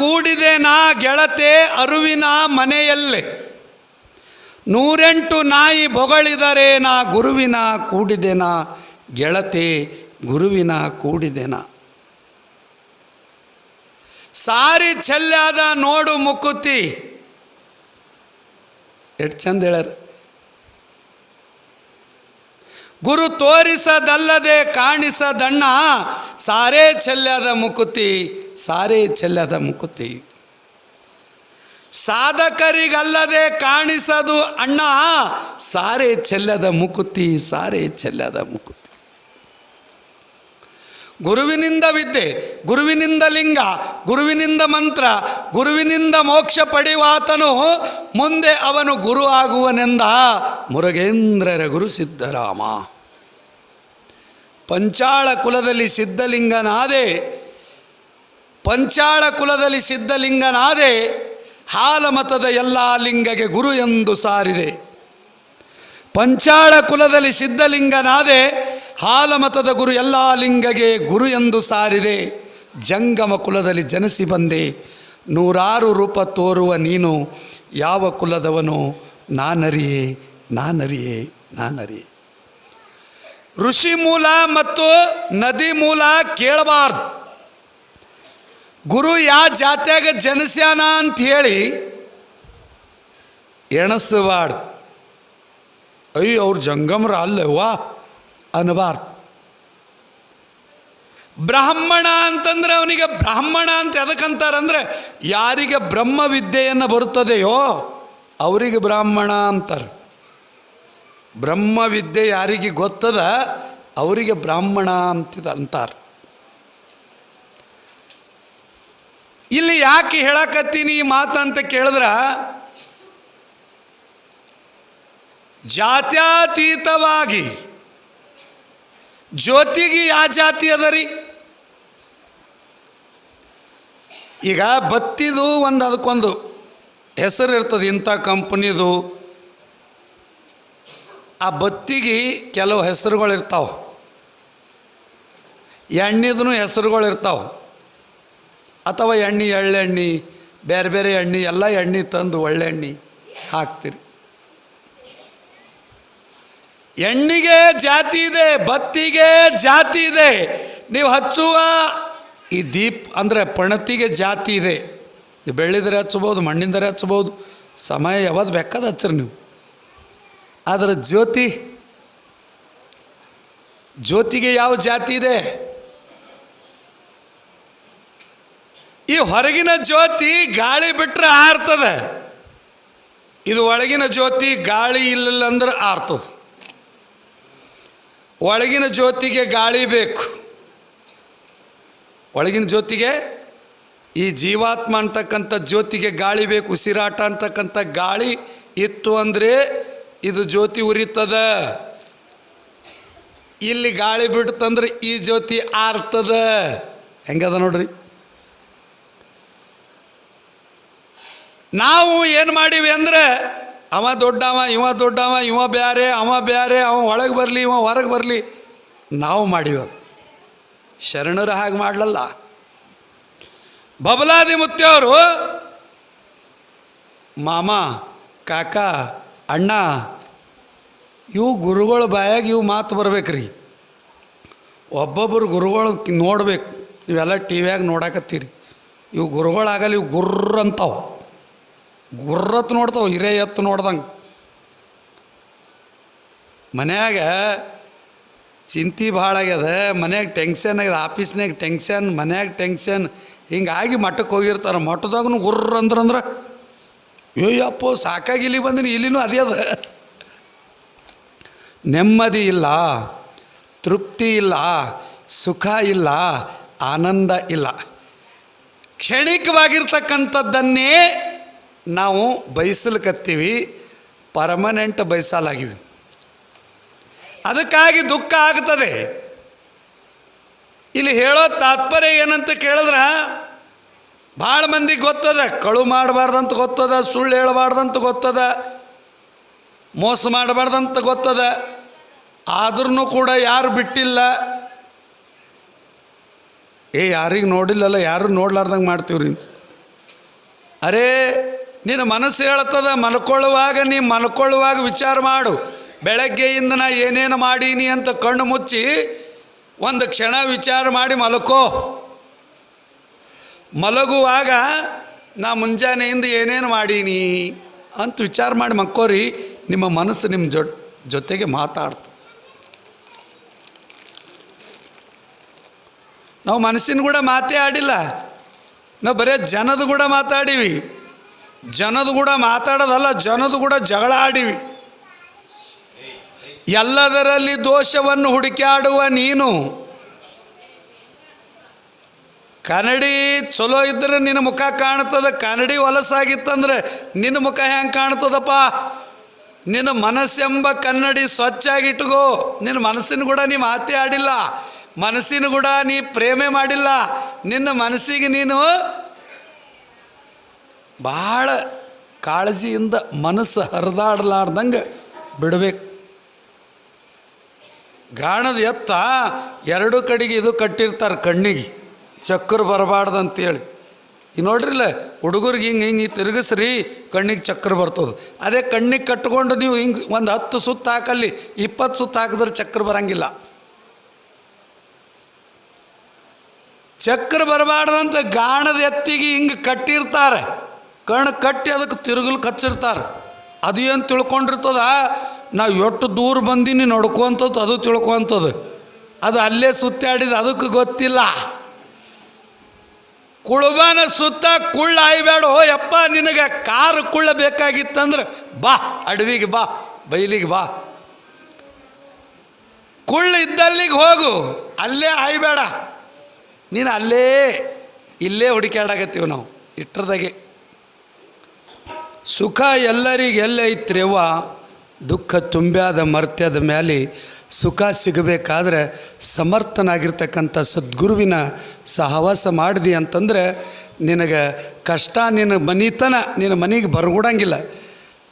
ಕೂಡಿದೆ ನಾ ಗೆಳತೆ ಅರುವಿನ ಮನೆಯಲ್ಲೇ. ನೂರೆಂಟು ನಾಯಿ ಬೊಗಳಿದರೆ ನಾ ಗುರುವಿನ ಕೂಡಿದೆನ ಗೆಳತೆ ಗುರುವಿನ ಕೂಡಿದೆನ ಸಾರಿ ಚೆಲ್ಲಾದ ನೋಡು ಮುಕ್ಕುತಿ ಎಷ್ಟು ಚಂದ ಹೇಳ್ಯಾರ. ಗುರು ತೋರಿಸದಲ್ಲದೆ ಕಾಣಿಸದಣ್ಣ, ಸಾರೇ ಚೆಲ್ಲಾದ ಮುಕುತಿ. ಸಾರೇ ಚೆಲ್ಲದ ಮುಕುತಿ. ಸಾಧಕರಿಗಲ್ಲದೆ ಕಾಣಿಸದು ಅಣ್ಣ, ಸಾರೆ ಚೆಲ್ಲದ ಮುಕುತಿ, ಸಾರೆ ಚೆಲ್ಲದ ಮುಕುತಿ. ಗುರುವಿನಿಂದ ವಿದ್ಯೆ, ಗುರುವಿನಿಂದ ಲಿಂಗ, ಗುರುವಿನಿಂದ ಮಂತ್ರ, ಗುರುವಿನಿಂದ ಮೋಕ್ಷ ಪಡೆಯುವಾತನು ಮುಂದೆ ಅವನು ಗುರು ಆಗುವನೆಂದ ಮುರುಗೇಂದ್ರರ ಗುರು ಸಿದ್ದರಾಮ ಪಂಚಾಳ ಕುಲದಲ್ಲಿ ಸಿದ್ಧಲಿಂಗನಾದೆ ಪಂಚಾಳ ಕುಲದಲ್ಲಿ ಸಿದ್ಧಲಿಂಗನಾದೆ ಹಾಲ ಮತದ ಎಲ್ಲ ಲಿಂಗಗೆ ಗುರು ಎಂದು ಸಾರಿದೆ. ಪಂಚಾಳ ಕುಲದಲ್ಲಿ ಸಿದ್ಧಲಿಂಗನಾದೆ ಹಾಲ ಮತದ ಗುರು ಎಲ್ಲ ಲಿಂಗಗೆ ಗುರು ಎಂದು ಸಾರಿದೆ. ಜಂಗಮ ಕುಲದಲ್ಲಿ ಜನಿಸಿ ಬಂದೆ. ನೂರಾರು ರೂಪ ತೋರುವ ನೀನು ಯಾವ ಕುಲದವನು? ನಾನರಿಯೇ ನಾನರಿಯೇ ನಾನರಿಯೇ. ಋಷಿ ಮೂಲ ಮತ್ತು ನದಿ ಮೂಲ ಕೇಳಬಾರ್ದು. ಗುರು ಯಾ ಜಾತ್ಯಾಗ ಜನಸ್ಯಾನ ಅಂತ ಹೇಳಿ ಎಣಸಬಾರ್ದು ಅಯ್ಯೋ ಅವ್ರ ಜಂಗಮರ ಅಲ್ಲವಾ ಅನ್ನಬಾರ್ದು ಬ್ರಾಹ್ಮಣ ಅಂತಂದ್ರೆ ಅವನಿಗೆ ಬ್ರಾಹ್ಮಣ ಅಂತ ಎದಕ್ಕಂತಾರಂದ್ರೆ ಯಾರಿಗೆ ಬ್ರಹ್ಮ ವಿದ್ಯೆಯನ್ನು ಬರುತ್ತದೆಯೋ ಅವರಿಗೆ ಬ್ರಾಹ್ಮಣ ಅಂತಾರೆ. ಬ್ರಹ್ಮ ವಿದ್ಯೆ ಯಾರಿಗೆ ಗೊತ್ತದ ಅವರಿಗೆ ಬ್ರಾಹ್ಮಣ ಅಂತಿದ ಅಂತಾರೆ. ಇಲ್ಲಿ ಯಾಕೆ ಹೇಳಕತ್ತೀನಿ ಈ ಮಾತಂತ ಕೇಳಿದ್ರ? ಜಾತ್ಯಾತೀತವಾಗಿ ಜ್ಯೋತಿಗೆ ಯಾವ ಜಾತಿ ಅದರಿ ಈಗ ಬತ್ತಿದು ಒಂದು ಅದಕ್ಕೊಂದು ಹೆಸರು ಇರ್ತದೆ, ಇಂಥ ಕಂಪ್ನಿದು. ಆ ಬತ್ತಿಗೆ ಕೆಲವು ಹೆಸರುಗಳು ಇರ್ತಾವೆ ಎಣ್ಣೆದೂ ಹೆಸರುಗಳು ಇರ್ತಾವೆ ಅಥವಾ ಎಣ್ಣೆ, ಎಳ್ಳೆಣ್ಣೆ, ಬೇರೆ ಬೇರೆ ಎಣ್ಣೆ, ಎಲ್ಲ ಎಣ್ಣೆ ತಂದು ಒಳ್ಳೆ ಎಣ್ಣೆ ಹಾಕ್ತೀರಿ. ಎಣ್ಣಿಗೆ ಜಾತಿ ಇದೆ, ಬತ್ತಿಗೆ ಜಾತಿ ಇದೆ. ನೀವು ಹಚ್ಚುವ ಈ ದೀಪ್ ಅಂದರೆ ಪಣತಿಗೆ ಜಾತಿ ಇದೆ. ನೀವು ಬೆಳ್ಳಿದರೆ ಹಚ್ಬೋದು ಮಣ್ಣಿಂದರೆ ಹಚ್ಬೋದು ಸಮಯ ಯಾವ್ದು ಬೇಕಾದ ಹಚ್ಚಿರಿ ನೀವು. ಆದರೆ ಜ್ಯೋತಿ, ಜ್ಯೋತಿಗೆ ಯಾವ ಜಾತಿ ಇದೆ? ಈ ಹೊರಗಿನ ಜ್ಯೋತಿ ಗಾಳಿ ಬಿಟ್ಟರೆ ಆರ್ತದೆ. ಇದು ಒಳಗಿನ ಜ್ಯೋತಿ ಗಾಳಿ ಇಲ್ಲ ಅಂದ್ರೆ ಆರ್ತದೆ. ಒಳಗಿನ ಜ್ಯೋತಿಗೆ ಗಾಳಿ ಬೇಕು. ಒಳಗಿನ ಜ್ಯೋತಿಗೆ ಈ ಜೀವಾತ್ಮ ಅಂತಕ್ಕಂಥ ಜ್ಯೋತಿಗೆ ಗಾಳಿ ಬೇಕು, ಉಸಿರಾಟ ಅಂತಕ್ಕಂಥ ಗಾಳಿ ಇತ್ತು ಅಂದರೆ ಇದು ಜ್ಯೋತಿ ಉರಿತದ. ಇಲ್ಲಿ ಗಾಳಿ ಬಿಡ್ತಂದ್ರೆ ಈ ಜ್ಯೋತಿ ಆರ್ತದ. ಹೆಂಗದ ನೋಡ್ರಿ? ನಾವು ಏನು ಮಾಡೀವಿ ಅಂದ್ರೆ, ಅವ ದೊಡ್ಡವ, ಇವ ದೊಡ್ಡವ, ಇವ ಬ್ಯಾರೆ, ಅವ ಬ್ಯಾರೆ, ಅವ ಒಳಗೆ ಬರಲಿ, ಇವ ಹೊರಗೆ ಬರಲಿ. ನಾವು ಮಾಡೀವಿ ಶರಣರು ಹಾಗೆ ಮಾಡಲಲ್ಲ. ಬಬಲಾದಿ ಮುತ್ತೆಯವರು, ಮಾಮ, ಕಾಕ, ಅಣ್ಣ, ಇವು ಗುರುಗಳ ಬಾಯಾಗ ಇವು ಮಾತು ಬರ್ಬೇಕ್ರಿ. ಒಬ್ಬೊಬ್ಬರು ಗುರುಗಳು ನೋಡ್ಬೇಕು. ಇವೆಲ್ಲ ಟಿ ವಿಯಾಗ ನೋಡಾಕತ್ತೀರಿ. ಇವು ಗುರುಗಳಾಗಲ್ಲ ಇವು ಗುರ್ರ ಅಂತಾವು ಗುರ್ರತ್ ನೋಡ್ತಾವ, ಹಿರೇ ಎತ್ತು ನೋಡ್ದಂಗೆ. ಮನ್ಯಾಗ ಚಿಂತೆ ಭಾಳ ಆಗ್ಯದ, ಮನ್ಯಾಗ ಟೆನ್ಷನ್ ಆಗ್ಯದ ಆಫೀಸ್ನಾಗ ಟೆನ್ಷನ್ ಮನ್ಯಾಗ ಟೆನ್ಷನ್ ಹಿಂಗಾಗಿ ಮಠಕ್ಕೆ ಹೋಗಿರ್ತಾರೆ ಮಠದಾಗೂ ಗುರ್ರ ಅಂದ್ರಂದ್ರೆ ಅಯ್ಯಪ್ಪ ಸಾಕಾಗಿ ಇಲ್ಲಿ ಬಂದಿನಿ, ಇಲ್ಲಿನೂ ಅದೇ ಅದ. ನೆಮ್ಮದಿ ಇಲ್ಲ, ತೃಪ್ತಿ ಇಲ್ಲ, ಸುಖ ಇಲ್ಲ, ಆನಂದ ಇಲ್ಲ. ಕ್ಷಣಿಕವಾಗಿರ್ತಕ್ಕಂಥದ್ದನ್ನೇ ನಾವು ಬಯಸಲ್ಕತ್ತೀವಿ ಪರ್ಮನೆಂಟ್ ಬಯಸಲಾಗಿವಿ. ಅದಕ್ಕಾಗಿ ದುಃಖ ಆಗ್ತದೆ. ಇಲ್ಲಿ ಹೇಳೋ ತಾತ್ಪರ್ಯ ಏನಂತ ಕೇಳಿದ್ರೆ? ಭಾಳ ಮಂದಿಗೆ ಗೊತ್ತದ, ಕಳು ಮಾಡಬಾರ್ದಂತ ಗೊತ್ತದ, ಸುಳ್ಳು ಹೇಳಬಾರ್ದಂತ ಗೊತ್ತದ, ಮೋಸ ಮಾಡಬಾರ್ದಂತ ಗೊತ್ತದ. ಆದ್ರೂ ಕೂಡ ಯಾರು ಬಿಟ್ಟಿಲ್ಲ. ಏ, ಯಾರಿಗೆ ನೋಡಿಲ್ಲಲ್ಲ, ಯಾರು ನೋಡ್ಲಾರ್ದಂಗೆ ಮಾಡ್ತೀವ್ರಿ? ಅರೇ ನಿನ್ನ ಮನಸ್ಸು ಹೇಳ್ತದ, ಮಲ್ಕೊಳ್ಳುವಾಗ ನೀ ಮಲ್ಕೊಳ್ಳುವಾಗ ವಿಚಾರ ಮಾಡು. ಬೆಳಗ್ಗೆಯಿಂದ ನಾ ಏನೇನು ಮಾಡೀನಿ ಅಂತ ಕಣ್ಣು ಮುಚ್ಚಿ ಒಂದು ಕ್ಷಣ ವಿಚಾರ ಮಾಡಿ ಮಲಕೋ. ಮಲಗುವಾಗ ನಾ ಮುಂಜಾನೆಯಿಂದ ಏನೇನು ಮಾಡೀನಿ ಅಂತ ವಿಚಾರ ಮಾಡಿ ಮಕ್ಕೋರಿ ನಿಮ್ಮ ಮನಸ್ಸು ನಿಮ್ಮ ಜೊ, ಜೊತೆಗೆ ಮಾತಾಡ್ತು. ನಾವು ಮನಸ್ಸಿನ ಕೂಡ ಮಾತೇ ಆಡಿಲ್ಲ. ನಾವು ಬರೇ ಜನದ ಕೂಡ ಮಾತಾಡೀವಿ. ಜನದ ಕೂಡ ಮಾತಾಡೋದಲ್ಲ, ಜನದ ಕೂಡ ಜಗಳ ಆಡಿವಿ. ಎಲ್ಲದರಲ್ಲಿ ದೋಷವನ್ನು ಹುಡುಕಾಡುವ ನೀನು. ಕನ್ನಡಿ ಚಲೋ ಇದ್ರೆ ನಿನ್ನ ಮುಖ ಕಾಣ್ತದೆ, ಕನ್ನಡಿ ಹೊಲಸಾಗಿತ್ತಂದ್ರೆ ನಿನ್ನ ಮುಖ ಹೆಂಗೆ ಕಾಣ್ತದಪ್ಪ? ನಿನ್ನ ಮನಸ್ಸೆಂಬ ಕನ್ನಡಿ ಸ್ವಚ್ಛಾಗಿಟ್ಕೋ ನಿನ್ನ ಮನಸ್ಸಿನ ಕೂಡ ನೀ ಮಾತೇ ಆಡಿಲ್ಲ. ಮನಸ್ಸಿನ ಕೂಡ ನೀ ಪ್ರೇಮೆ ಮಾಡಿಲ್ಲ. ನಿನ್ನ ಮನಸ್ಸಿಗೆ ನೀನು ಭಾಳ ಕಾಳಜಿಯಿಂದ ಮನಸ್ಸು ಹರಿದಾಡ್ಲಾರ್ದಂಗೆ ಬಿಡಬೇಕು. ಗಾಣದ ಎತ್ತ ಎರಡು ಕಡೆಗೆ ಇದು ಕಟ್ಟಿರ್ತಾರೆ ಕಣ್ಣಿಗೆ. ಚಕ್ರ ಬರಬಾರ್ದು ಅಂತೇಳಿ ಈ ನೋಡ್ರಿಲ್ಲ, ಹುಡುಗರಿಗೆ ಹಿಂಗೆ ಹಿಂಗೆ ತಿರುಗಿಸ್ರಿ, ಕಣ್ಣಿಗೆ ಚಕ್ರ ಬರ್ತದೆ. ಅದೇ ಕಣ್ಣಿಗೆ ಕಟ್ಕೊಂಡು ನೀವು ಹಿಂಗೆ ಒಂದು ಹತ್ತು ಸುತ್ತ ಹಾಕಲ್ಲಿ, ಇಪ್ಪತ್ತು ಸುತ್ತ ಹಾಕಿದ್ರೆ ಚಕ್ರ ಬರಂಗಿಲ್ಲ. ಚಕ್ರ ಬರಬಾರ್ದಂತ ಗಾಣದ ಎತ್ತಿಗೆ ಹಿಂಗೆ ಕಟ್ಟಿರ್ತಾರೆ. ಕಣ್ಣು ಕಟ್ಟಿ ಅದಕ್ಕೆ ತಿರುಗಲು ಕಚ್ಚಿರ್ತಾರೆ. ಅದು ಏನು ತಿಳ್ಕೊಂಡಿರ್ತದ? ನಾವು ಎಷ್ಟು ದೂರ ಬಂದೀನಿ ನಡ್ಕೊಂತದ್ದು ಅದು ತಿಳ್ಕೊಂಥದ್ದು ಅದು ಅಲ್ಲೇ ಸುತ್ತಾಡಿದ ಅದಕ್ಕೆ ಗೊತ್ತಿಲ್ಲ. ಕುಳುಬನ ಸುತ್ತ ಕುಳ್ಳ ಆಯ್ಬೇಡೋ ಯಪ್ಪ, ನಿನಗೆ ಕಾರು ಕುಳ್ಳ ಬೇಕಾಗಿತ್ತಂದ್ರೆ ಬಾ, ಅಡವಿಗೆ ಬಾ, ಬೈಲಿಗೆ ಬಾ. ಕುಳ್ಳ ಇದ್ದಲ್ಲಿಗೆ ಹೋಗು, ಅಲ್ಲೇ ಆಯ್ಬೇಡ ನೀನು ಅಲ್ಲೇ, ಇಲ್ಲೇ ಹುಡುಕ್ಯಾಡಾಗತ್ತೀವಿ ನಾವು, ಇಟ್ಟರದಾಗೆ. ಸುಖ ಎಲ್ಲರಿಗೆ ಎಲ್ಲೈತ್ರಿವ್ವ ದುಃಖ ತುಂಬ್ಯಾದ ಮರ್ತ್ಯದ ಮೇಲೆ ಸುಖ ಸಿಗಬೇಕಾದ್ರೆ ಸಮರ್ಥನಾಗಿರ್ತಕ್ಕಂಥ ಸದ್ಗುರುವಿನ ಸಹವಾಸ ಮಾಡಿದಿ ಅಂತಂದ್ರೆ, ನಿನಗೆ ಕಷ್ಟ ನಿನ್ನ ಮನಿತನ ನಿನ್ನ ಮನೆಗೆ ಬರ್ಗೂಡಂಗಿಲ್ಲ.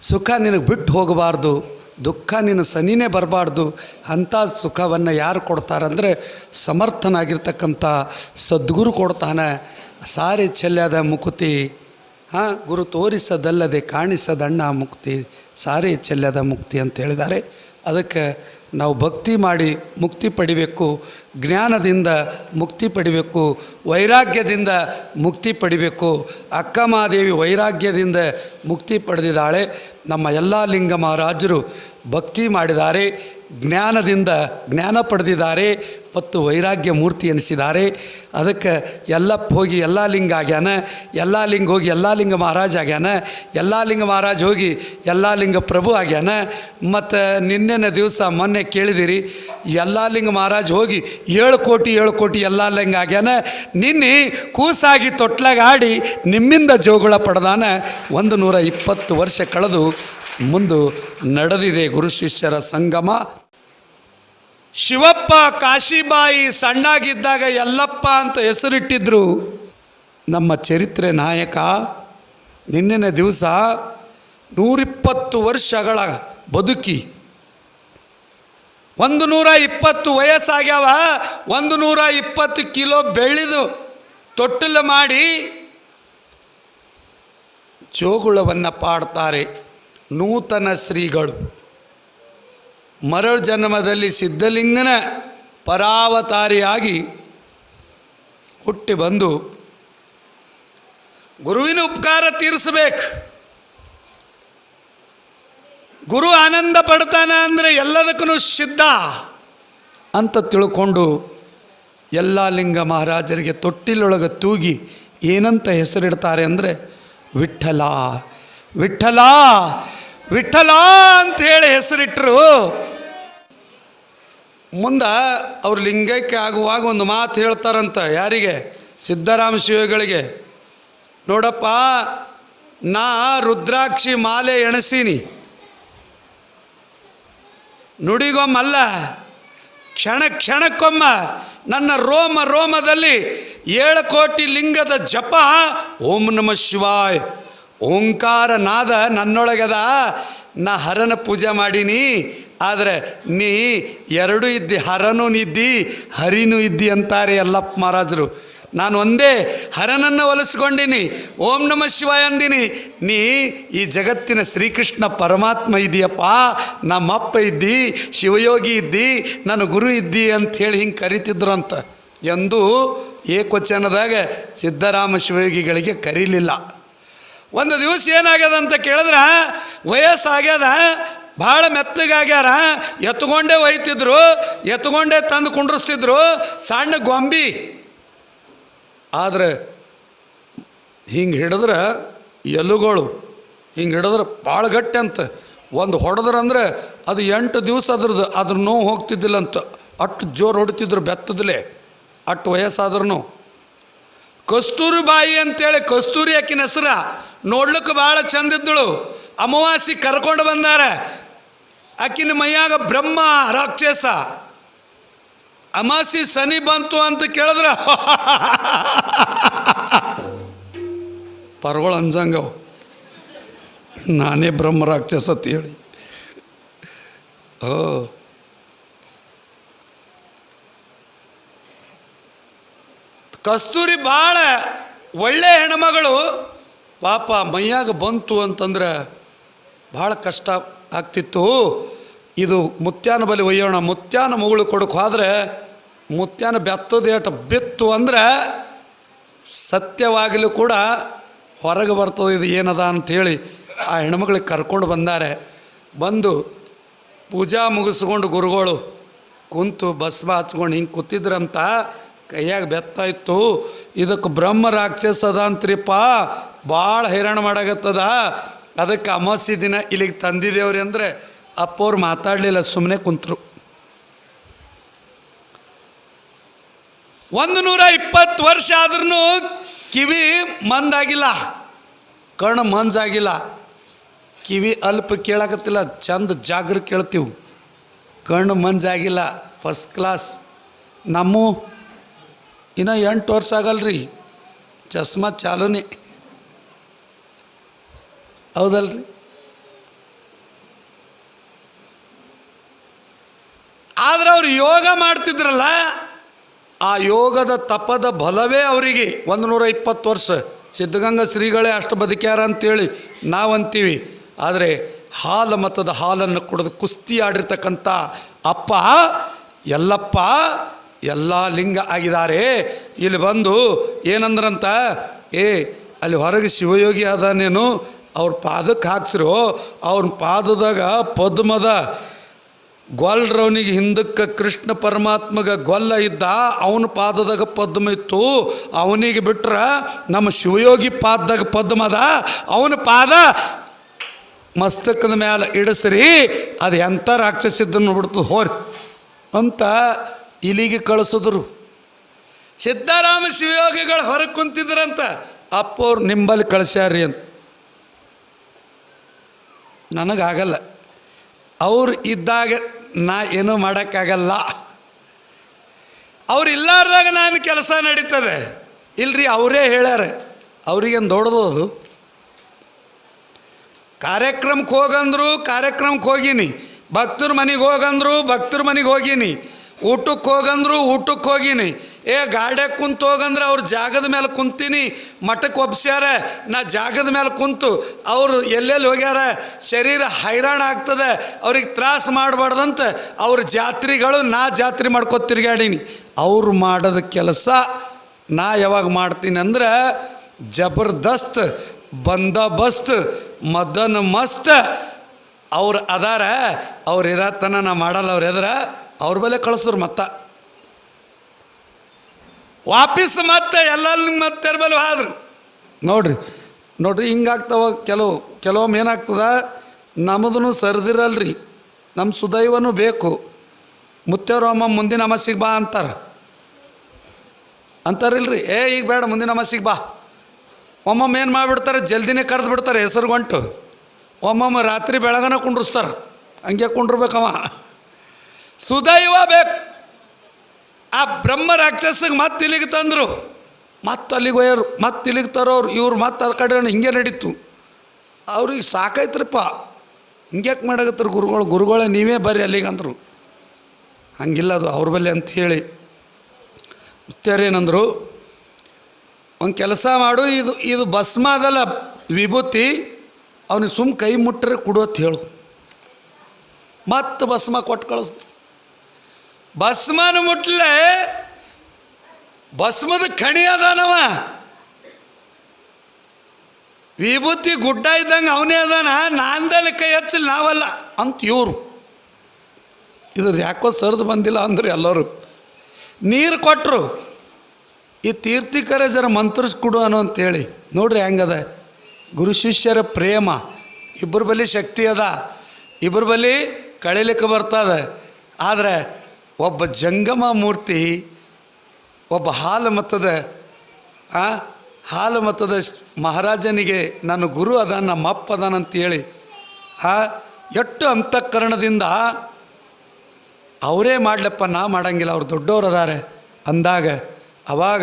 ಸುಖ ನಿನಗೆ ಬಿಟ್ಟು ಹೋಗಬಾರ್ದು, ದುಃಖ ನಿನ್ನ ಸನಿನೇ ಬರಬಾರ್ದು, ಅಂಥ ಸುಖವನ್ನು ಯಾರು ಕೊಡ್ತಾರಂದರೆ ಸಮರ್ಥನಾಗಿರ್ತಕ್ಕಂಥ ಸದ್ಗುರು ಕೊಡ್ತಾನೆ. ಸಾರಿ ಚೆಲ್ಲದ ಮುಕುತಿ. ಹಾಂ, ಗುರು ತೋರಿಸದಲ್ಲದೆ ಕಾಣಿಸದಣ್ಣ ಮುಕ್ತಿ, ಸಾರಿ ಚೆಲ್ಲದ ಮುಕ್ತಿ ಅಂತ ಹೇಳಿದ್ದಾರೆ. ಅದಕ್ಕೆ ನಾವು ಭಕ್ತಿ ಮಾಡಿ ಮುಕ್ತಿ ಪಡಿಬೇಕು, ಜ್ಞಾನದಿಂದ ಮುಕ್ತಿ ಪಡಿಬೇಕು, ವೈರಾಗ್ಯದಿಂದ ಮುಕ್ತಿ ಪಡಿಬೇಕು. ಅಕ್ಕಮಹಾದೇವಿ ವೈರಾಗ್ಯದಿಂದ ಮುಕ್ತಿ ಪಡೆದಿದ್ದಾಳೆ. ನಮ್ಮ ಎಲ್ಲ ಲಿಂಗ ಮಹಾರಾಜರು ಭಕ್ತಿ ಮಾಡಿದ್ದಾರೆ, ಜ್ಞಾನದಿಂದ ಜ್ಞಾನ ಪಡೆದಿದ್ದಾರೆ. ಮತ್ತು ವೈರಾಗ್ಯ ಮೂರ್ತಿ ಎನಿಸಿದ್ದಾರೆ ಅದಕ್ಕೆ ಎಲ್ಲಪ್ಪ ಹೋಗಿ ಎಲ್ಲ ಲಿಂಗ ಆಗ್ಯಾನ. ಎಲ್ಲ ಲಿಂಗ ಹೋಗಿ ಎಲ್ಲ ಲಿಂಗ ಮಹಾರಾಜ ಆಗ್ಯಾನ. ಎಲ್ಲ ಲಿಂಗ ಮಹಾರಾಜ್ ಹೋಗಿ ಎಲ್ಲ ಲಿಂಗ ಪ್ರಭು ಆಗ್ಯಾನ. ಮತ್ತು ನಿನ್ನೆನ ದಿವಸ ಮೊನ್ನೆ ಕೇಳಿದಿರಿ ಎಲ್ಲ ಲಿಂಗ ಮಹಾರಾಜ್ ಹೋಗಿ ಏಳು ಕೋಟಿ ಏಳು ಕೋಟಿ ಎಲ್ಲ ಲಿಂಗ ಆಗ್ಯಾನ. ನಿನ್ನೆ ಕೂಸಾಗಿ ತೊಟ್ಲಾಗ ಆಡಿ ನಿಮ್ಮಿಂದ ಜೋಗುಳ ಪಡೆದಾನ. ಒಂದು ನೂರ ಇಪ್ಪತ್ತು ವರ್ಷ ಕಳೆದು ಮುಂದು ನಡೆದಿದೆ ಗುರು ಶಿಷ್ಯರ ಸಂಗಮ. ಶಿವಪ್ಪ ಕಾಶಿಬಾಯಿ ಸಣ್ಣಾಗಿದ್ದಾಗ ಎಲ್ಲಪ್ಪ ಅಂತ ಹೆಸರಿಟ್ಟಿದ್ರು. ನಮ್ಮ ಚರಿತ್ರೆ ನಾಯಕ, ನಿನ್ನೆನ ದಿವಸ ನೂರಿಪ್ಪತ್ತು ವರ್ಷಗಳ ಬದುಕಿ. ಒಂದು ನೂರ ಇಪ್ಪತ್ತು ವಯಸ್ಸಾಗ್ಯಾವ, ಒಂದು ನೂರ ಇಪ್ಪತ್ತು ಕಿಲೋ ಬೆಳೆದು ತೊಟ್ಟಲು ಮಾಡಿ ಜೋಗುಳವನ್ನು ಪಾಡ್ತಾರೆ ನೂತನ ಶ್ರೀಗಳು. ಮರಳ ಜನ್ಮದಲ್ಲಿ ಸಿದ್ಧಲಿಂಗನ ಪರಾವತಾರಿಯಾಗಿ ಹುಟ್ಟಿ ಬಂದು ಗುರುವಿನ ಉಪಕಾರ ತೀರಿಸಬೇಕು. ಗುರು ಆನಂದ ಪಡ್ತಾನೆ ಅಂದರೆ ಎಲ್ಲದಕ್ಕೂ ಸಿದ್ಧ ಅಂತ ತಿಳ್ಕೊಂಡು ಎಲ್ಲ ಲಿಂಗ ಮಹಾರಾಜರಿಗೆ ತೊಟ್ಟಿಲೊಳಗೆ ತೂಗಿ ಏನಂತ ಹೆಸರಿಡ್ತಾರೆ ಅಂದರೆ ವಿಠಲ. ವಿಠಲ ವಿಠಲ ಅಂತ ಹೇಳಿ ಹೆಸರಿಟ್ಟರು ಮುಂದೆ ಅವ್ರು ಲಿಂಗೈಕ್ಯ ಆಗುವಾಗ ಒಂದು ಮಾತು ಹೇಳ್ತಾರಂತ ಯಾರಿಗೆ? ಸಿದ್ದರಾಮ ಶಿವಗಳಿಗೆ. ನೋಡಪ್ಪ, ನಾ ರುದ್ರಾಕ್ಷಿ ಮಾಲೆ ಎಣಸೀನಿ. ನುಡಿಗೊಮ್ಮಲ್ಲ, ಕ್ಷಣ ಕ್ಷಣಕ್ಕೊಮ್ಮ ನನ್ನ ರೋಮ ರೋಮದಲ್ಲಿ ಏಳು ಕೋಟಿ ಲಿಂಗದ ಜಪ. ಓಂ ನಮ ಶಿವಾಯ್. ಓಂಕಾರ ನಾದ ನನ್ನೊಳಗದ. ನಾ ಹರನ ಪೂಜೆ ಮಾಡೀನಿ. ಆದರೆ ನೀ ಎರಡೂ ಇದ್ದಿ, ಹರನೂ ಇದ್ದಿ ಹರಿನೂ ಇದ್ದಿ ಅಂತಾರೆ ಯಲ್ಲಪ್ಪ ಮಹಾರಾಜರು. ನಾನು ಒಂದೇ ಹರನನ್ನು ಒಲಿಸ್ಕೊಂಡಿನಿ ಓಂ ನಮ ಶಿವಾಯ ಅಂದಿನಿ. ನೀ ಈ ಜಗತ್ತಿನ ಶ್ರೀಕೃಷ್ಣ ಪರಮಾತ್ಮ ಇದೆಯಪ್ಪ ನಮ್ಮಪ್ಪ ಇದ್ದಿ, ಶಿವಯೋಗಿ ಇದ್ದಿ, ನನ್ನ ಗುರು ಇದ್ದಿ ಅಂಥೇಳಿ ಹಿಂಗೆ ಕರಿತಿದ್ರು ಅಂತ. ಎಂದು ಏಕವಚನದಾಗ ಸಿದ್ದರಾಮ ಶಿವಯೋಗಿಗಳಿಗೆ ಕರೀಲಿಲ್ಲ. ಒಂದು ದಿವಸ ಏನಾಗ್ಯದ ಅಂತ ಕೇಳಿದ್ರೆ, ವಯಸ್ಸಾಗ್ಯದ ಭಾಳ ಮೆತ್ತಗಾಗ್ಯಾರ ಎತ್ಕೊಂಡೇ ಒಯ್ತಿದ್ರು, ಎತ್ಕೊಂಡೇ ತಂದು ಕುಂಡ್ರಿಸ್ತಿದ್ರು. ಸಣ್ಣ ಗೊಂಬಿ. ಆದ್ರೆ ಹಿಂಗೆ ಹಿಡಿದ್ರೆ ಎಲುಗಳು, ಹಿಂಗೆ ಹಿಡಿದ್ರೆ ಭಾಳ ಗಟ್ಟಿ ಅಂತ. ಒಂದು ಹೊಡೆದ್ರಂದ್ರೆ ಅದು ಎಂಟು ದಿವಸ ಅದ್ರದ್ದು, ಅದ್ರ ನೋವು ಹೋಗ್ತಿದ್ದಿಲ್ಲ ಅಂತ. ಅಟ್ಟು ಜೋರು ಹೊಡಿತಿದ್ರು ಬೆತ್ತದಲೇ ಅಟ್ಟು ವಯಸ್ಸಾದ್ರೂ ಕಸ್ತೂರಿ ಬಾಯಿ ಅಂತೇಳಿ ಕಸ್ತೂರಿ ಆಕಿನ ಹೆಸರ ನೋಡ್ಲಿಕ್ಕೆ ಭಾಳ ಚಂದಿದ್ದಳು ಅಮಾವಾಸಿ ಕರ್ಕೊಂಡು ಬಂದಾರ. ಆಕಿನ ಮೈಯಾಗ ಬ್ರಹ್ಮ, ರಾಕ್ಷಸ. ಅಮಾಸಿ ಸನಿ ಬಂತು ಅಂತ ಕೇಳಿದ್ರ ಪರ್ಗಳು ಅಂಜಂಗವು. ನಾನೇ ಬ್ರಹ್ಮ, ರಾಕ್ಷಸ ಅಂತ ಹೇಳಿ. ಓ. ಕಸ್ತೂರಿ ಭಾಳ ಒಳ್ಳೆ ಹೆಣ್ಮಗಳು. ಪಾಪ ಮೈಯಾಗ ಬಂತು ಅಂತಂದ್ರೆ ಭಾಳ ಕಷ್ಟ. ಆಗ್ತಿತ್ತು. ಇದು ಮುತ್ಯಾನ ಬಲಿ ಒಯ್ಯೋಣ. ಮುತ್ಯಾನ ಮಗಳು ಕೊಡಕ್ಕೆ ಹೋದರೆ ಮುತ್ಯಾನ ಬೆತ್ತದ ಏಟ ಬಿತ್ತು ಅಂದ್ರೆ ಸತ್ಯವಾಗಲೂ ಕೂಡ ಹೊರಗೆ ಬರ್ತದೆ. ಇದು ಏನದ ಅಂಥೇಳಿ ಆ ಹೆಣ್ಮಗಳಿಗೆ ಕರ್ಕೊಂಡು ಬಂದಾರೆ. ಬಂದು ಪೂಜಾ ಮುಗಿಸ್ಕೊಂಡು ಗುರುಗಳು ಕುಂತು ಬಸ್ಮ ಹಚ್ಕೊಂಡು ಹಿಂಗೆ ಕೂತಿದ್ರಂತ ಕೈಯಾಗ ಬೆತ್ತ ಇತ್ತು. ಇದಕ್ಕೆ ಬ್ರಹ್ಮ ರಾಕ್ಷಸ ಅದ ಅಂತ್ರಿಪ್ಪ ಭಾಳ ಹೈರಾಣ ಮಾಡಾಗತ್ತದ ಅದಕ್ಕೆ ಅಮಾವಾಸ್ಯ ದಿನ ಇಲ್ಲಿಗೆ ತಂದಿದ್ದೇವ್ರಿ ಅಂದರೆ ಅಪ್ಪವ್ರು ಮಾತಾಡಲಿಲ್ಲ ಸುಮ್ಮನೆ ಕುಂತರು. ಒಂದು ನೂರ ಇಪ್ಪತ್ತು ವರ್ಷ ಆದ್ರೂ ಕಿವಿ ಮಂದಾಗಿಲ್ಲ, ಕಣ್ಣು ಮಂಜಾಗಿಲ್ಲ. ಕಿವಿ ಅಲ್ಪ ಕೇಳಕತ್ತಿಲ್ಲ, ಚಂದ ಜಾಗ್ರ ಕೇಳ್ತೀವಿ. ಕಣ್ಣು ಮಂಜಾಗಿಲ್ಲ ಫಸ್ಟ್ ಕ್ಲಾಸ್ ನಮ್ಮ ಇನ್ನೂ ಎಂಟು ವರ್ಷ ಆಗಲ್ರಿ, ಚಸ್ಮಾ ಚಾಲೂನಿ. ಹೌದಲ್ರಿ? ಆದ್ರೆ ಅವ್ರು ಯೋಗ ಮಾಡ್ತಿದ್ರಲ್ಲ, ಆ ಯೋಗದ ತಪದ ಬಲವೇ ಅವರಿಗೆ. ಒಂದು ನೂರ ಇಪ್ಪತ್ತು ವರ್ಷ. ಸಿದ್ಧಗಂಗಾ ಶ್ರೀಗಳೇ ಅಷ್ಟು ಬದುಕ್ಯಾರ ಅಂತೇಳಿ ನಾವಂತೀವಿ ಆದರೆ ಹಾಲು ಮತದ ಹಾಲನ್ನು ಕುಡಿದು ಕುಸ್ತಿ ಆಡಿರ್ತಕ್ಕಂಥ ಅಪ್ಪ ಎಲ್ಲಪ್ಪ ಎಲ್ಲ ಲಿಂಗ ಆಗಿದ್ದಾರೆ. ಇಲ್ಲಿ ಬಂದು ಏನಂದ್ರಂತ, ಏ, ಅಲ್ಲಿ ಹೊರಗೆ ಶಿವಯೋಗಿ ಅದಾನೇನು ಅವ್ರ ಪಾದಕ್ಕೆ ಹಾಕ್ಸ್ರು ಅವ್ರ ಪಾದದಾಗ ಪದ್ಮದ ಗೊಲ್ರವನಿಗೆ ಹಿಂದಕ್ಕೆ ಕೃಷ್ಣ ಪರಮಾತ್ಮಗ ಗೊಲ್ಲ ಇದ್ದ, ಅವನ ಪಾದದಾಗ ಪದ್ಮ ಇತ್ತು. ಅವನಿಗೆ ಬಿಟ್ರೆ ನಮ್ಮ ಶಿವಯೋಗಿ ಪಾದದಾಗ ಪದ್ಮ ಅದ. ಅವನ ಪಾದ ಮಸ್ತಕದ ಮೇಲೆ ಇಡಿಸ್ರಿ, ಅದು ಎಂಥ ರಾಕ್ಷಸಿದ್ದನ್ನು ನೋಡ್ಬಿಡ್ತು ಹೋರಿ ಅಂತ ಇಲ್ಲಿಗೆ ಕಳಿಸಿದ್ರು. ಸಿದ್ಧರಾಮ ಶಿವಯೋಗಿಗಳು ಹೊರಗೆ ಕುಂತಿದ್ರಂತ ಅಪ್ಪವ್ರು ನಿಂಬಲ್ಲಿ ಕಳಿಸ್ಯಾರ್ರಿ ಅಂತ. ನನಗಾಗಲ್ಲ. ಅವ್ರು ಇದ್ದಾಗ ನಾ ಏನೂ ಮಾಡೋಕ್ಕಾಗಲ್ಲ. ಅವ್ರು ಇಲ್ಲಾರ್ದಾಗ ನಾನು ಕೆಲಸ ನಡೀತದೆ. ಇಲ್ರಿ, ಅವರೇ ಹೇಳ್ಯಾರ. ಅವ್ರಿಗೇನು ದೊಡ್ಡದು ಅದು? ಕಾರ್ಯಕ್ರಮಕ್ಕೆ ಹೋಗಂದ್ರು ಕಾರ್ಯಕ್ರಮಕ್ಕೆ ಹೋಗಿನಿ. ಭಕ್ತರ ಮನೆಗೆ ಹೋಗಂದ್ರು ಭಕ್ತರ ಮನೆಗೆ ಹೋಗೀನಿ. ಊಟಕ್ಕೆ ಹೋಗಂದ್ರು ಊಟಕ್ಕೆ ಹೋಗೀನಿ. ಏ, ಗಾಡ್ಯಾಗ ಕುಂತು ಹೋಗಂದ್ರೆ ಅವ್ರ ಜಾಗದ ಮೇಲೆ ಕುಂತೀನಿ. ಮಠಕ್ಕೆ ಒಪ್ಸ್ಯಾರ, ನಾ ಜಾಗದ ಮೇಲೆ ಕುಂತು. ಅವರು ಎಲ್ಲೆಲ್ಲಿ ಹೋಗ್ಯಾರ? ಶರೀರ ಹೈರಾಣ ಆಗ್ತದೆ. ಅವ್ರಿಗೆ ತ್ರಾಸ ಮಾಡಬಾರ್ದಂತ ಅವ್ರ ಜಾತ್ರೆಗಳು ನಾ ಜಾತ್ರೆ ಮಾಡ್ಕೊ ತಿರ್ಗಾಡೀನಿ ಅವ್ರು ಮಾಡೋದ ಕೆಲಸ ನಾ ಯಾವಾಗ ಮಾಡ್ತೀನಿ ಅಂದ್ರೆ ಜಬರ್ದಸ್ತ್, ಬಂದೋಬಸ್ತ್, ಮದನ್ ಮಸ್ತ್ ಅವ್ರು ಅದಾರ. ಅವ್ರು ಇರತ್ತನ ನಾ ಮಾಡಲ್ಲ ಅವ್ರು ಎದ್ರ, ಅವ್ರ ಬಲೆ ಕಳಿಸಿದ್ರು ಮತ್ತ. ವಾಪಸ್ ಮತ್ತೆ ಎಲ್ಲಲ್ಲಿ ಮತ್ತೆ ಬಲೆ ಹೋದ್ರು ನೋಡ್ರಿ ನೋಡ್ರಿ, ಹಿಂಗಾಗ್ತಾವ ಕೆಲವು, ಕೆಲವೊಮ್ಮೆ ಏನಾಗ್ತದ? ನಮ್ಮದೂ ಸರಿದಿರಲ್ರಿ ನಮ್ಮ ಸುದೈವನೂ ಬೇಕು. ಮುತ್ತೆರಮ್ಮ ಮುಂದಿನ ಅಮಾಸಿಗೆ ಬಾ ಅಂತಾರೆ. ಅಂತಾರಿಲ್ರಿ, ಏ, ಈಗ ಬೇಡ, ಮುಂದಿನ ಅಮಾಸಿಗೆ ಬಾ. ಒಮ್ಮೊಮ್ಮೆ ಏನು ಮಾಡಿಬಿಡ್ತಾರೆ? ಜಲ್ದಿನೇ ಕರೆದು ಬಿಡ್ತಾರೆ, ಹೆಸರು ಗಂಟು. ಒಮ್ಮೊಮ್ಮೆ ರಾತ್ರಿ ಬೆಳಗನ ಕುಂಡ್ರಿಸ್ತಾರೆ. ಹಂಗೆ ಕುಂಡ್ರಬೇಕವ. ಸುದೈವ ಬೇಕು. ಆ ಬ್ರಹ್ಮ ರಾಕ್ಷಸಿಗೆ ಮತ್ತೆ ಇಲ್ಲಿಗೆ ತಂದರು. ಮತ್ತೆ ಅಲ್ಲಿಗೆ ಒಯ್ಯರು ಮತ್ತೆ ಇಲ್ಲಿಗೆ ತರೋರು ಇವ್ರು ಮತ್ತೆ ಅದು ಕಡೆ ಹಿಂಗೆ ನಡೀತು. ಅವ್ರಿಗೆ ಸಾಕೈತ್ರಪ್ಪ ಹಿಂಗ್ಯಾಕೆ ಮಾಡಕತ್ತರು ಗುರುಗಳು, ಗುರುಗಳೇ ನೀವೇ ಬರ್ರಿ ಅಲ್ಲಿಗೆ ಅಂದರು. ಹಂಗಿಲ್ಲ ಅದು ಅವ್ರ ಬಲ್ಲಿ ಅಂತ ಹೇಳಿ. ಏನಂದರು, ಒಂದು ಕೆಲಸ ಮಾಡು, ಇದು ಇದು ಭಸ್ಮ ಅದಲ್ಲ ವಿಭೂತಿ, ಅವನಿಗೆ ಸುಮ್ಮ ಕೈ ಮುಟ್ಟರೆ ಕೊಡು ಅಂತ ಹೇಳು. ಮತ್ತೆ ಭಸ್ಮ ಕೊಟ್ಟು ಕಳಿಸ್ದು ಭಸ್ಮನ ಮುಟ್ಲೆ ಭಸ್ಮದ ಕಣಿ ಅದಾನವ. ವಿಭೂತಿ ಗುಡ್ಡ ಇದ್ದಂಗೆ ಅವನೇ ಅದಾನ. ನಾಂದಲ್ಲಿ ಕೈ ಹಚ್ಚಲಿ ನಾವಲ್ಲ ಅಂತ ಇವರು. ಇದ್ರ ಯಾಕೋ ಸರಿದು ಬಂದಿಲ್ಲ ಅಂದ್ರೆ ಎಲ್ಲರೂ. ನೀರು ಕೊಟ್ಟರು ಈ ತೀರ್ಥಿಕರ ಜರ ಮಂತ್ರಿಸ್ಕೊಡು ಅನ್ನೋ ಅಂತೇಳಿ. ನೋಡ್ರಿ ಹೆಂಗದ. ಗುರು ಶಿಷ್ಯರ ಪ್ರೇಮ. ಇಬ್ಬರ ಬಲಿ ಶಕ್ತಿ ಅದ. ಇಬ್ಬರ ಬಳಿ ಕಳೀಲಿಕ್ಕೆ ಬರ್ತದೆ. ಆದರೆ ಒಬ್ಬ ಜಂಗಮ ಮೂರ್ತಿ, ಒಬ್ಬ ಹಾಲು ಮತದ ಹಾಲು ಮತದ ಮಹಾರಾಜನಿಗೆ, ನನ್ನ ಗುರು ಅದ, ನಮ್ಮ ಅಪ್ಪ ಅದಾನಂತೇಳಿ ಆ ಎಷ್ಟು ಅಂತಃಕರಣದಿಂದ ಅವರೇ ಮಾಡ್ಲಪ್ಪ, ನಾ ಮಾಡಂಗಿಲ್ಲ, ಅವ್ರು ದೊಡ್ಡವ್ರು ಅದಾರೆ ಅಂದಾಗ, ಅವಾಗ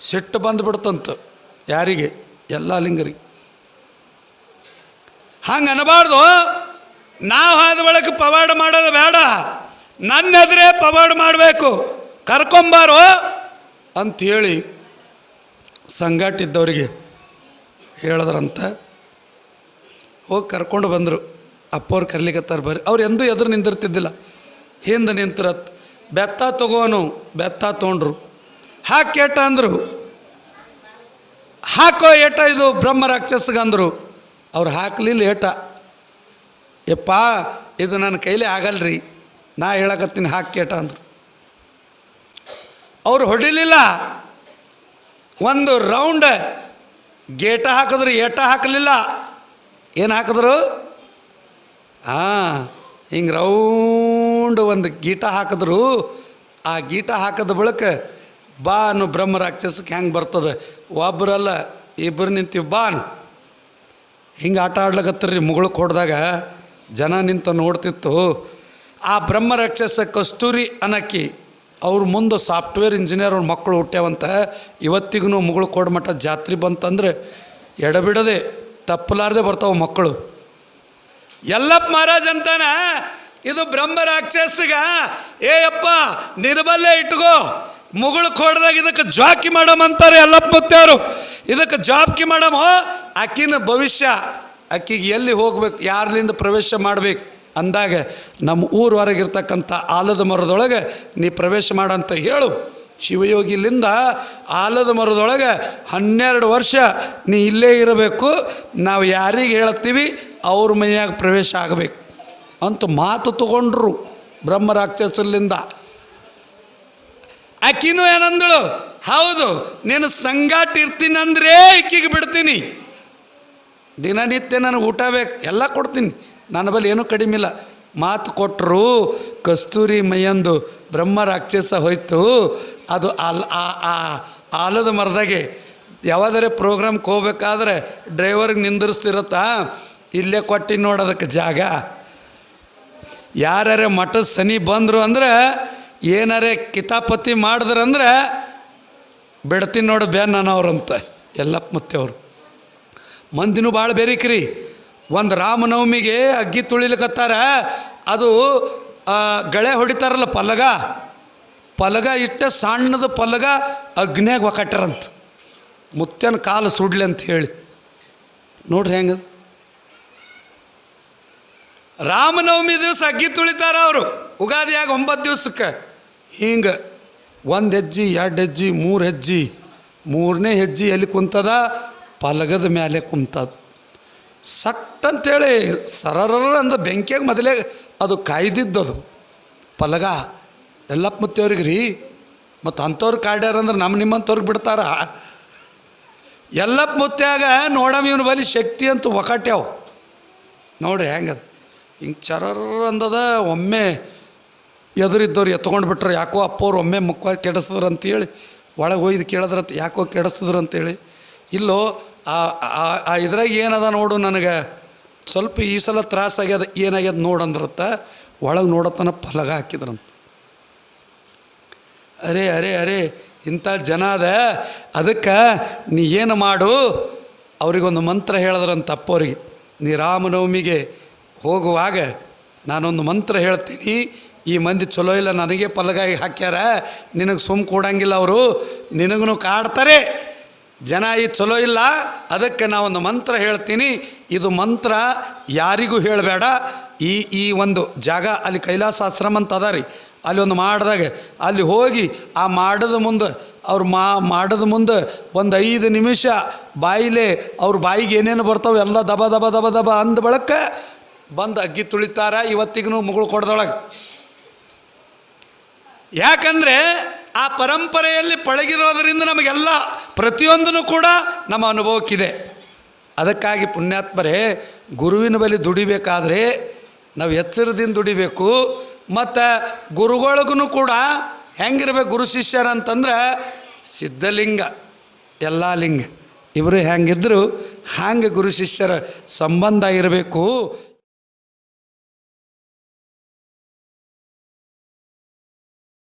ಸಿಟ್ಟು ಬಂದುಬಿಡ್ತಂತು ಯಾರಿಗೆ? ಎಲ್ಲ ಲಿಂಗರಿಗೆ. ಹಂಗೆ ಅನ್ನಬಾರ್ದು ನಾವು ಆದ ಬಳಕ ಪವಾಡ ಮಾಡೋದು ಬೇಡ. ನನ್ನ ಎದುರೇ ಪವಾಡ ಮಾಡಬೇಕು. ಕರ್ಕೊಂಬಾರೋ? ಅಂಥೇಳಿ ಸಂಗಾಟಿದ್ದವರಿಗೆ ಹೇಳಿದ್ರಂತ. ಹೋಗಿ ಕರ್ಕೊಂಡು ಬಂದರು. ಅಪ್ಪವ್ರು ಕರ್ಲಿಕತ್ತಾರ ಬರ್ರಿ. ಅವ್ರು ಎಂದೂ ಎದುರು ನಿಂದಿರ್ತಿದ್ದಿಲ್ಲ. ಹಿಂದೆ ನಿಂತಿರತ್. ಬೆತ್ತ ತಗೋನು ಬೆತ್ತ ತೊಗೊಂಡ್ರು. ಹಾಕಿ ಏಟ ಅಂದರು. ಹಾಕೋ ಏಟ ಇದು ಬ್ರಹ್ಮ ರಾಕ್ಷಸಗಂದರು. ಅವ್ರು ಹಾಕಲಿಲ್ಲ ಏಟ. ಯಪ್ಪ ಇದು ನನ್ನ ಕೈಲಿ ಆಗಲ್ರಿ. ನಾ ಹೇಳಕತ್ತೀನಿ, ಹಾಕಿ ಕೇಟ ಅಂದರು. ಅವ್ರು ಹೊಡಿಲಿಲ್ಲ. ಒಂದು ರೌಂಡ್ ಗೇಟ ಹಾಕಿದ್ರು, ಏಟ ಹಾಕಲಿಲ್ಲ. ಏನು ಹಾಕಿದ್ರು? ಹಾಂ, ಹಿಂಗೆ ರೌಂಡ್ ಒಂದು ಗೀಟ ಹಾಕಿದ್ರು. ಆ ಗೀಟ ಹಾಕಿದ ಬಳಿಕ ಬಾ ಅನ್ನು ಬ್ರಹ್ಮ ರಾಕ್ಷಸಕ್ಕೆ ಹೆಂಗೆ ಬರ್ತದೆ? ಒಬ್ಬರಲ್ಲ ಇಬ್ಬರು ನಿಂತೀವಿ ಬಾ ಅನ್ನು ಹಿಂಗೆ ಆಟ ಆಡ್ಲಕತ್ತರಿ ಮುಗುಳಕ್ಕೆ ಹೊಡೆದಾಗ ಜನ ನಿಂತ ನೋಡ್ತಿತ್ತು. ಆ ಬ್ರಹ್ಮ ರಾಕ್ಷಸ ಕಸ್ತೂರಿ ಅನಕ್ಕಿ ಅವ್ರ ಮುಂದೆ ಸಾಫ್ಟ್ವೇರ್ ಇಂಜಿನಿಯರ್ ಅವ್ರ ಮಕ್ಕಳು ಹುಟ್ಟ್ಯಾವಂತ ಇವತ್ತಿಗೂ ಮುಗುಳು ಕೊಡ ಮಟ್ಟ ಜಾತ್ರೆ ಬಂತಂದ್ರೆ ಎಡಬಿಡದೆ ತಪ್ಪಲಾರ್ದೆ ಬರ್ತಾವೆ ಮಕ್ಕಳು. ಎಲ್ಲಪ್ಪ ಮಹಾರಾಜ್ ಅಂತಾನ, ಇದು ಬ್ರಹ್ಮ ರಾಕ್ಷಸಿಗ ಏ ಅಪ್ಪ ನಿರ್ಬಲ್ಯ ಇಟ್ಕೋ, ಮುಗುಳು ಕೊಡ್ದಾಗ ಇದಕ್ಕೆ ಜಾಕಿ ಮಾಡಮ್ ಅಂತಾರೆ ಎಲ್ಲಪ್ಪ ಮುತ್ತೇವರು ಇದಕ್ಕೆ ಜಾಬ್ಕಿ ಮಾಡಮ್ ಆಕಿನ ಭವಿಷ್ಯ ಆಕಿಗೆ ಎಲ್ಲಿ ಹೋಗ್ಬೇಕು, ಯಾರ್ಲಿಂದ ಪ್ರವೇಶ ಮಾಡ್ಬೇಕು? ಅಂದಾಗ ನಮ್ಮ ಊರ ಹೊರಗಿರ್ತಕ್ಕಂಥ ಆಲದ ಮರದೊಳಗೆ ನೀ ಪ್ರವೇಶ ಮಾಡಂತ ಹೇಳು. ಶಿವಯೋಗಿಲಿಂದ ಆಲದ ಮರದೊಳಗೆ ಹನ್ನೆರಡು ವರ್ಷ ನೀ ಇಲ್ಲೇ ಇರಬೇಕು. ನಾವು ಯಾರಿಗೆ ಹೇಳ್ತೀವಿ ಅವ್ರ ಮನೆಯಾಗ ಪ್ರವೇಶ ಆಗಬೇಕು ಅಂತ ಮಾತು ತಗೊಂಡ್ರು ಬ್ರಹ್ಮ ರಾಕ್ಷಸರಿಂದ ಆಕಿನೂ ಏನಂದಳು? ಹೌದು, ನೀನು ಸಂಗಾಟ ಇರ್ತೀನಿ ಅಂದ್ರೆ ಈಕಿಗೆ ಬಿಡ್ತೀನಿ. ದಿನನಿತ್ಯ ನನಗೆ ಊಟ ಬೇಕು, ಎಲ್ಲ ಕೊಡ್ತೀನಿ. ನನ್ನ ಬಳಿ ಏನೂ ಇಲ್ಲ. ಮಾತು ಕೊಟ್ಟರು ಕಸ್ತೂರಿ ಮೈಯಂದು ಬ್ರಹ್ಮ ರಾಕ್ಷಸ ಹೋಯ್ತು. ಅದು ಅಲ್ ಆ ಆಲದ ಮರದಾಗೆ ಯಾವಾದರೆ ಪ್ರೋಗ್ರಾಮ್ಗೆ ಹೋಗ್ಬೇಕಾದ್ರೆ ಡ್ರೈವರ್ಗೆ ನಿಂದಿರಿಸ್ತಿರತ್ತಾ? ಇಲ್ಲೇ ಕೊಟ್ಟಿ ನೋಡೋದಕ್ಕೆ ಜಾಗ. ಯಾರ್ಯಾರ ಮಠದ ಸನಿ ಬಂದರು ಅಂದ್ರೆ, ಏನಾರೇ ಕಿತಾಪತಿ ಮಾಡಿದ್ರಂದ್ರೆ ಬಿಡ್ತೀನಿ ನೋಡು ಬ್ಯಾನ್ ಅವ್ರಂತ ಎಲ್ಲಪ್ಪ ಮತ್ತೆ ಅವರು ಮಂದಿನೂ ಭಾಳ ಬೇರಿಕ್ರಿ ಒಂದು ರಾಮನವಮಿಗೆ ಅಗ್ಗಿ ತುಳಿಲಿಕತ್ತಾರ. ಅದು ಗಳೆ ಹೊಡಿತಾರಲ್ಲ ಪಲ್ಲಗ ಪಲಗ ಇಟ್ಟ ಸಣ್ಣದ ಪಲಗ ಅಗ್ನ್ಯಾಗ ಒಕಟ್ಟರಂತ ಮುತ್ಯನ ಕಾಲು ಸುಡ್ಲಿ ಅಂತ ಹೇಳಿ. ನೋಡ್ರಿ ಹೆಂಗ? ರಾಮನವಮಿ ದಿವಸ ಅಗ್ಗಿ ತುಳಿತಾರ ಅವರು. ಉಗಾದಿಯಾಗ ಒಂಬತ್ತು ದಿವ್ಸಕ್ಕೆ. ಹಿಂಗೆ ಒಂದು ಹೆಜ್ಜೆ, ಎರಡು ಹೆಜ್ಜಿ, ಮೂರು ಹೆಜ್ಜಿ, ಮೂರನೇ ಹೆಜ್ಜೆ ಎಲ್ಲಿ ಕುಂತದ? ಪಲಗದ ಮೇಲೆ ಕುಂತದ. ಸಟ್ ಅಂತೇಳಿ ಸರರರ ಅಂದ ಬೆಂಕಿಯಾಗ ಮೊದಲೇ ಅದು ಕಾಯ್ದಿದ್ದದು. ಪಲಗ, ಎಲ್ಲಪ್ಪ ಮುತ್ತೇವ್ರಿಗೆ ರೀ, ಮತ್ತು ಅಂಥವ್ರು ಕಾಡ್ಯಾರಂದ್ರೆ ನಮ್ಮ ನಿಮ್ಮಂಥವ್ರಿಗೆ ಬಿಡ್ತಾರ. ಎಲ್ಲಪ್ಪ ಮುತ್ಯಾಗ ನೋಡಮ್ ಇವನು ಬಲಿ ಶಕ್ತಿ ಅಂತ ಒಕಟ್ಯಾವ ನೋಡ್ರಿ ಹೆಂಗದ. ಹಿಂಗೆ ಚರರ್ ಅಂದದ, ಒಮ್ಮೆ ಎದುರಿದ್ದವ್ರು ಎತ್ಕೊಂಡು ಬಿಟ್ರೆ, ಯಾಕೋ ಅಪ್ಪವ್ರು ಒಮ್ಮೆ ಮುಖವಾಗಿ ಕೆಡಿಸಿದ್ರು ಅಂತೇಳಿ, ಒಳಗೆ ಹೋಯ್ದು ಕೇಳಿದ್ರಂತ, ಯಾಕೋ ಕೆಡಿಸಿದ್ರು ಅಂತೇಳಿ. ಇಲ್ಲೋ ಆ ಇದ್ರಾಗ ಏನದ ನೋಡು ನನಗೆ. ಸ್ವಲ್ಪ ಈ ಸಲ ತ್ರಾಸಾಗ್ಯದ ಏನಾಗ್ಯದ ನೋಡಂದ್ರತ್ತ ಒಳಗೆ ನೋಡತ್ತನ ಫಲಗ ಹಾಕಿದ್ರಂತ. ಅರೆ ಅರೆ ಅರೆ ಇಂಥ ಜನ ಅದ, ಅದಕ್ಕೆ ನೀ ಏನು ಮಾಡು? ಅವರಿಗೊಂದು ಮಂತ್ರ ಹೇಳಿದ್ರಂತ ಅಪ್ಪವ್ರಿಗೆ ನೀ ರಾಮನವಮಿಗೆ ಹೋಗುವಾಗ ನಾನೊಂದು ಮಂತ್ರ ಹೇಳ್ತೀನಿ. ಈ ಮಂದಿ ಚಲೋ ಇಲ್ಲ, ನನಗೆ ಪಲಗಾಗಿ ಹಾಕ್ಯಾರ, ನಿನಗೆ ಸುಮ್ ಕೊಡಂಗಿಲ್ಲ ಅವರು ನಿನಗೂ ಕಾಡ್ತಾರೆ. ಜನ ಈ ಚಲೋ ಇಲ್ಲ, ಅದಕ್ಕೆ ನಾವೊಂದು ಮಂತ್ರ ಹೇಳ್ತೀನಿ. ಇದು ಮಂತ್ರ ಯಾರಿಗೂ ಹೇಳಬೇಡ. ಈ ಈ ಒಂದು ಜಾಗ ಅಲ್ಲಿ ಕೈಲಾಸ ಆಶ್ರಮ ಅಂತ ಅದ ಅಲ್ಲಿ ಒಂದು ಮಾಡಿದಾಗ, ಅಲ್ಲಿ ಹೋಗಿ ಆ ಮಾಡದ ಮುಂದೆ, ಅವ್ರು ಮಾ, ಮಾಡದ ಮುಂದೆ ಒಂದು ಐದು ನಿಮಿಷ ಬಾಯಿಲೆ ಅವ್ರ ಬಾಯಿಗೆ ಏನೇನು ಬರ್ತಾವೆ ಎಲ್ಲ ದಬ ದಬ ದಬ ದಬ ಅಂದ ಬಳಕ ಬಂದು ಅಗ್ಗಿ ತುಳಿತಾರ. ಇವತ್ತಿಗೂ ಮುಗುಳು ಕೊಡ್ದೊಳಗೆ. ಯಾಕಂದರೆ ಆ ಪರಂಪರೆಯಲ್ಲಿ ಪಳಗಿರೋದರಿಂದ ನಮಗೆಲ್ಲ ಪ್ರತಿಯೊಂದೂ ಕೂಡ ನಮ್ಮ ಅನುಭವಕ್ಕಿದೆ. ಅದಕ್ಕಾಗಿ ಪುಣ್ಯಾತ್ಮರೇ, ಗುರುವಿನ ಬಳಿ ದುಡಿಬೇಕಾದ್ರೆ ನಾವು ಎಚ್ಚರದಿಂದ ದುಡಿಬೇಕು. ಮತ್ತು ಗುರುಗಳಿಗೂ ಕೂಡ ಹೆಂಗಿರ್ಬೇಕು ಗುರು ಶಿಷ್ಯರ ಅಂತಂದ್ರೆ ಸಿದ್ಧಲಿಂಗ, ಎಲ್ಲ ಲಿಂಗ. ಇವರು ಹೆಂಗಿದ್ರು ಹಾಗೆ ಗುರು ಶಿಷ್ಯರ ಸಂಬಂಧ ಇರಬೇಕು